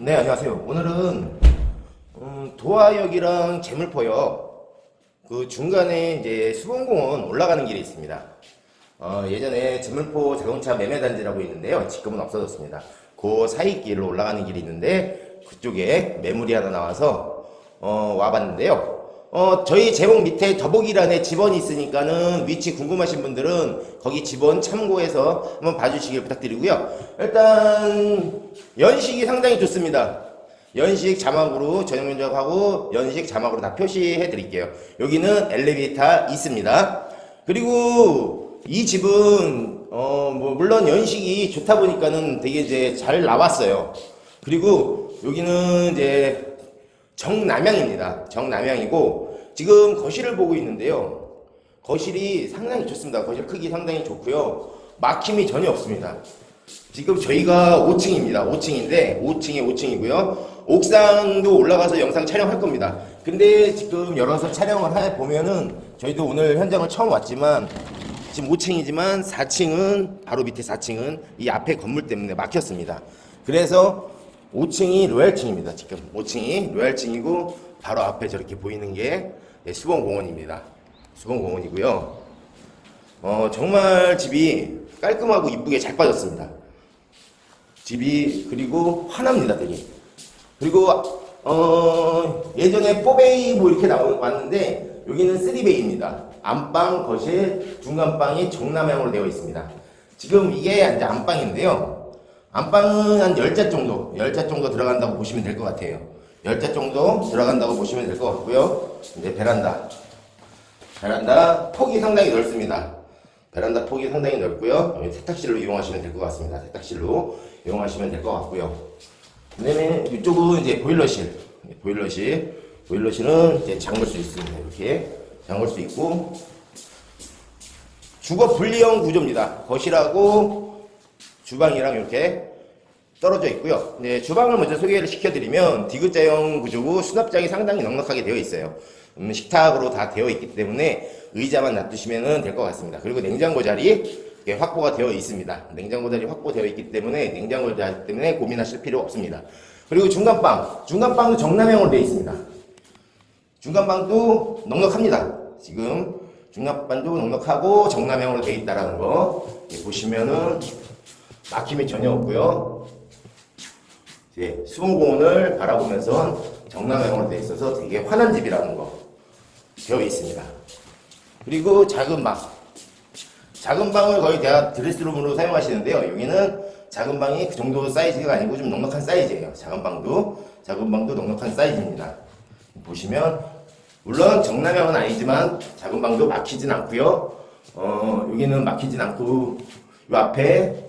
네, 안녕하세요. 오늘은 음, 도화역이랑 제물포역 그 중간에 이제 수봉공원 올라가는 길이 있습니다. 어, 예전에 제물포 자동차 매매 단지라고 있는데요. 지금은 없어졌습니다. 그 사이 길로 올라가는 길이 있는데 그쪽에 매물이 하나 나와서 어, 와봤는데요. 어, 저희 제목 밑에 더보기란에 지번이 있으니까는 위치 궁금하신 분들은 거기 지번 참고해서 한번 봐주시길 부탁드리고요. 일단 연식이 상당히 좋습니다. 연식 자막으로 전용 면적하고 연식 자막으로 다 표시해 드릴게요. 여기는 엘리베이터 있습니다. 그리고 이 집은 어 뭐 물론 연식이 좋다 보니까는 되게 이제 잘 나왔어요. 그리고 여기는 이제 정남향입니다. 정남향이고 지금 거실을 보고 있는데요. 거실이 상당히 좋습니다. 거실 크기 상당히 좋고요. 막힘이 전혀 없습니다. 지금 저희가 5층입니다. 5층인데 5층에 5층이고요. 옥상도 올라가서 영상 촬영할 겁니다. 근데 지금 열어서 촬영을 해 보면은 저희도 오늘 현장을 처음 왔지만 지금 5층이지만 4층은 바로 밑에 4층은 이 앞에 건물 때문에 막혔습니다. 그래서 5층이 로얄층입니다. 지금 5층이 로얄층이고 바로 앞에 저렇게 보이는 게 네, 수봉공원입니다. 수봉공원이고요. 어, 정말 집이 깔끔하고 이쁘게 잘 빠졌습니다. 집이 그리고 환합니다, 되게. 그리고 어, 예전에 4베이 뭐 이렇게 나오 왔는데 여기는 3베이입니다. 안방, 거실, 중간방이 정남향으로 되어 있습니다. 지금 이게 이제 안방인데요. 안방은 한 10자 정도, 10자 정도 들어간다고 보시면 될 것 같아요. 10자 정도 들어간다고 보시면 될 것 같고요. 이제 베란다. 베란다 폭이 상당히 넓습니다. 베란다 폭이 상당히 넓고요. 세탁실로 이용하시면 될 것 같습니다. 세탁실로 이용하시면 될 것 같고요. 그 다음에 이쪽은 이제 보일러실. 네, 보일러실. 보일러실은 이제 잠글 수 있습니다. 이렇게 잠글 수 있고 주거 분리형 구조입니다. 거실하고 주방이랑 이렇게 떨어져 있고요. 네, 주방을 먼저 소개를 시켜드리면 디귿자형 구조고 수납장이 상당히 넉넉하게 되어 있어요. 음, 식탁으로 다 되어 있기 때문에 의자만 놔두시면 될 것 같습니다. 그리고 냉장고 자리 확보가 되어 있습니다. 냉장고 자리 확보되어 있기 때문에 냉장고 자리 때문에 고민하실 필요 없습니다. 그리고 중간방, 중간방도 정남형으로 되어 있습니다. 중간방도 넉넉합니다. 지금 중간방도 넉넉하고 정남형으로 되어 있다라는 거 보시면은 막힘이 전혀 없고요. 이제 수봉공원을 바라보면서 정남향으로 되어 있어서 되게 환한 집이라는 거 되어 있습니다. 그리고 작은 방. 작은 방을 거의 대학 드레스룸으로 사용하시는데요. 여기는 작은 방이 그 정도 사이즈가 아니고 좀 넉넉한 사이즈예요. 작은 방도 작은 방도 넉넉한 사이즈입니다. 보시면 물론 정남향은 아니지만 작은 방도 막히진 않고요. 어, 여기는 막히진 않고 이 앞에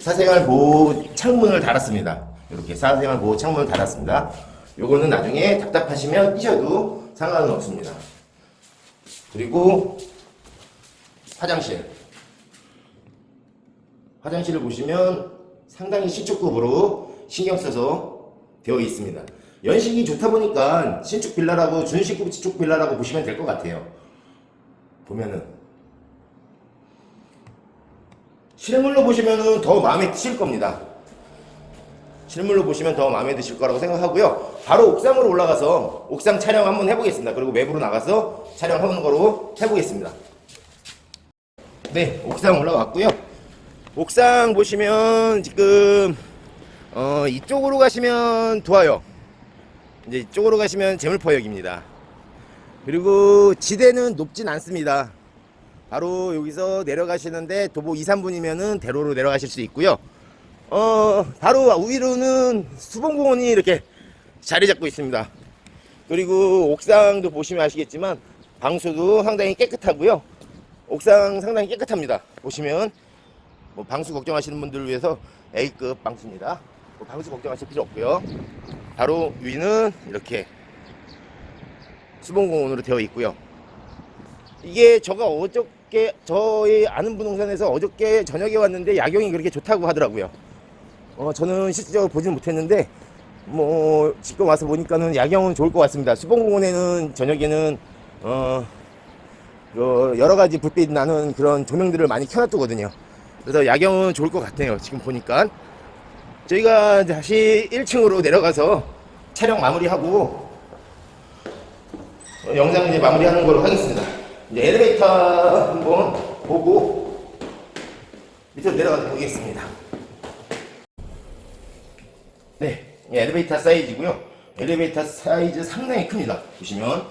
사생활 보호 창문을 달았습니다. 이렇게 사생활 보호 창문을 달았습니다. 요거는 나중에 답답하시면 끼셔도 상관은 없습니다. 그리고 화장실. 화장실을 보시면 상당히 신축급으로 신경 써서 되어 있습니다. 연식이 좋다 보니까 신축 빌라라고 준식급 신축 빌라라고 보시면 될 것 같아요. 보면은 실물로 보시면은 더 마음에 드실 겁니다. 실물로 보시면 더 마음에 드실 거라고 생각하고요. 바로 옥상으로 올라가서 옥상 촬영 한번 해보겠습니다. 그리고 외부로 나가서 촬영하는 거로 해보겠습니다. 네, 옥상 올라왔고요. 옥상 보시면 지금 어, 이쪽으로 가시면 도화역, 이제 이쪽으로 가시면 재물포역입니다. 그리고 지대는 높진 않습니다. 바로 여기서 내려가시는데 도보 2, 3분이면은 대로로 내려가실 수 있고요. 어, 바로 위로는 수봉공원이 이렇게 자리 잡고 있습니다. 그리고 옥상도 보시면 아시겠지만 방수도 상당히 깨끗하고요. 옥상 상당히 깨끗합니다. 보시면 뭐 방수 걱정하시는 분들을 위해서 A급 방수입니다. 뭐 방수 걱정하실 필요 없고요. 바로 위는 이렇게 수봉공원으로 되어 있고요. 이게 저가 어저 께 저희 아는 부동산에서 어저께 저녁에 왔는데 야경이 그렇게 좋다고 하더라고요. 어 저는 실질적으로 보지는 못했는데 뭐 지금 와서 보니까는 야경은 좋을 것 같습니다. 수봉공원에는 저녁에는 어 그 여러 가지 불빛 나는 그런 조명들을 많이 켜놔두거든요. 그래서 야경은 좋을 것 같네요. 지금 보니까 저희가 다시 1층으로 내려가서 촬영 마무리하고 어, 영상 이제 마무리하는 걸로 하겠습니다. 이제 엘리베이터 한번 보고 밑으로 내려가 보겠습니다. 네, 이 엘리베이터 사이즈고요. 엘리베이터 사이즈 상당히 큽니다. 보시면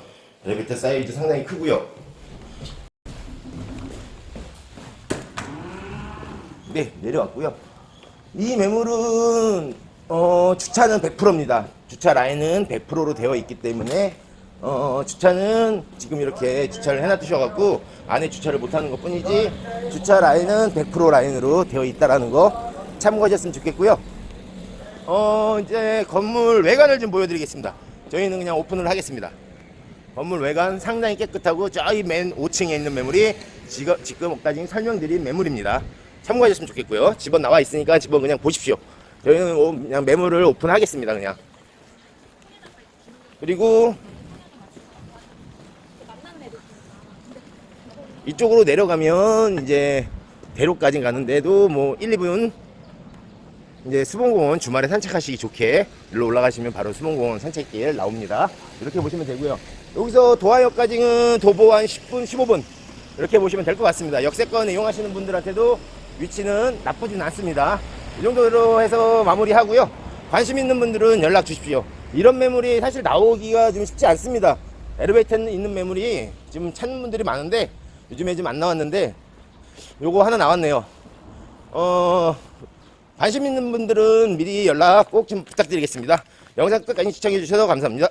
엘리베이터 사이즈 상당히 크고요. 네, 내려왔고요. 이 매물은 어, 주차는 100%입니다. 주차 라인은 100%로 되어 있기 때문에 어, 주차는 지금 이렇게 주차를 해놔두셔갖고 안에 주차를 못하는 것 뿐이지 주차 라인은 100% 라인으로 되어 있다라는 거 참고하셨으면 좋겠고요. 어, 이제 건물 외관을 좀 보여드리겠습니다. 저희는 그냥 오픈을 하겠습니다. 건물 외관 상당히 깨끗하고 저희 맨 5층에 있는 매물이 지금, 지금 까지 설명드린 매물입니다. 참고하셨으면 좋겠고요. 집원 나와 있으니까 집원 그냥 보십시오. 저희는 오- 그냥 매물을 오픈하겠습니다. 그냥. 그리고 이쪽으로 내려가면 이제 대로까지 가는데도 뭐 1, 2분 이제 수봉공원 주말에 산책하시기 좋게 일로 올라가시면 바로 수봉공원 산책길 나옵니다. 이렇게 보시면 되고요. 여기서 도하역까지는 도보 한 10분, 15분 이렇게 보시면 될 것 같습니다. 역세권 이용하시는 분들한테도 위치는 나쁘진 않습니다. 이 정도로 해서 마무리하고요. 관심 있는 분들은 연락 주십시오. 이런 매물이 사실 나오기가 좀 쉽지 않습니다. 엘리베이터에 있는 매물이 지금 찾는 분들이 많은데 요즘에 좀 안 나왔는데 요거 하나 나왔네요. 어, 관심 있는 분들은 미리 연락 꼭 좀 부탁드리겠습니다. 영상 끝까지 시청해 주셔서 감사합니다.